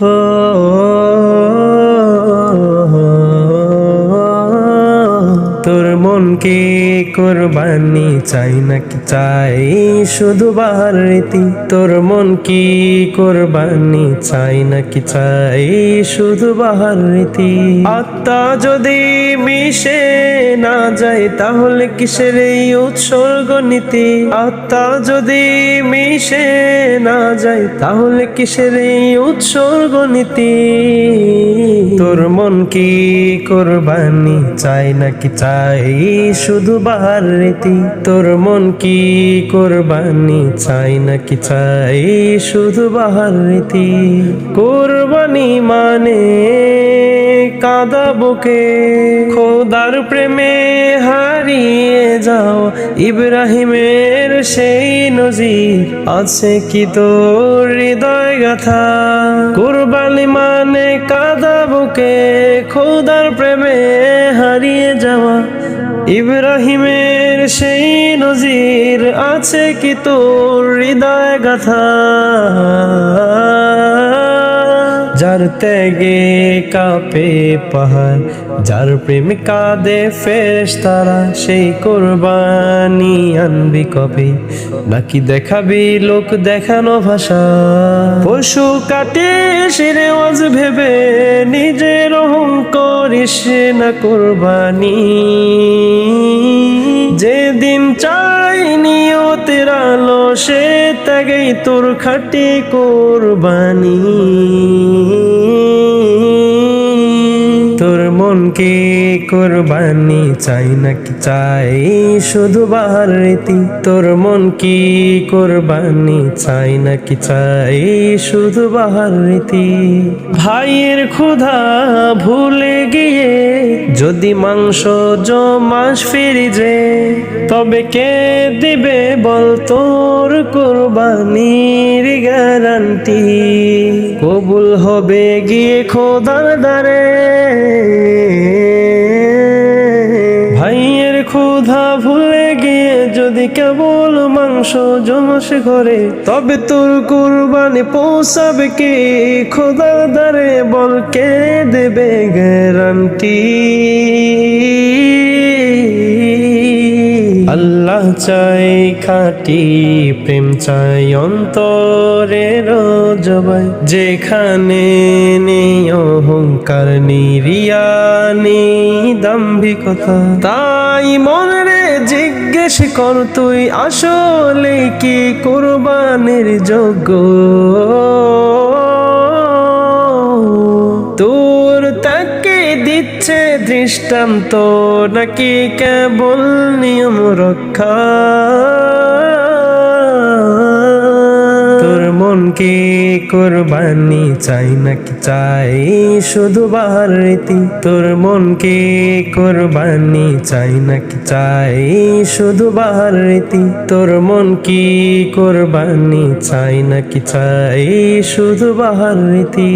তোর কি কোরবানি চাই নাকি চাই? শুধু বাহার রীতি, তোর মন কি কোরবানি চাই নাকি চাই? শুধু বাহার রীতি। আত্মা যদি মিশে না যায়, তাহলে কিসের এই উৎসর্গ নীতি? আত্মা যদি মিশে না যায়, তাহলে কিসের এই উৎসর্গ নীতি? তোর মন কি কোরবানি চাই নাকি চাই? শুধু বাহার রীতি, তোর মন কি কোরবানি চাই নাকি চাই? শুধু বাহার রীতি, কোরবানি মানে কাদা বুকে, খোদার প্রেমে হারিয়ে যাও। ইব্রাহিমের সেই নজির আছে কি তোর হৃদয় গাথা? কোরবানি মানে কাদা বুকে, খোদার প্রেমে ইব্রাহিমের সেই নজির আছে কি তোর হৃদয় গাথা? যার ত্যাগে কাপে পাহাড়। যার প্রেম কাঁদে ফেরেশ তারা, সেই কোরবানি আনবি কবে? নাকি দেখাবি লোক দেখানো ভাষা? পশু কাটে, সেরে ওয়াজ ভেবে নিজের করিস না কোরবানি। যেদিন চাই নিয়তের আলো, সে ত্যাগেই তোর খাটি কোরবানি। মনকে কোরবানি চাই নাকি চাই? শুধু বাহার রীতি, তোর মন কি কোরবানি চাই নাকি চাই? শুধু বাহার রীতি। ভাইয়ের ক্ষুধা ভুলে গিয়ে যদি মাংস জমাস ফিরিজে, তবে কে দিবে বল তোর কোরবানির গ্যারান্টি? কবুল হবে গিয়ে খোদার দ্বারে। কেবল মাংস জমস ঘরে। তবে তোর কুরবানি পৌঁছাবে কি? খোদার দ্বারে বল, কে দেবে গ্যারান্টি? আল্লাহ চাই খাটি, প্রেম চাই অন্তরের জবাই যেখানে নেই অহংকার নিরিয়া নেই দাম্ভিকতা, তাই মনে জিজ্ঞেস কর তুই আসলে কি কোরবানির যোগ্য? তোর তাকে দিচ্ছে দৃষ্টান্ত, নাকি কেবল নিয়ম রক্ষা? মনকে কোরবানি চাই নাকি চাই? শুধু বাহার রীতি, তোর মনকে কোরবানি চাই নাকি চাই? শুধু বাহার রীতি, তোর মন কি কোরবানি চাই নাকি চাই? শুধু বাহার রীতি।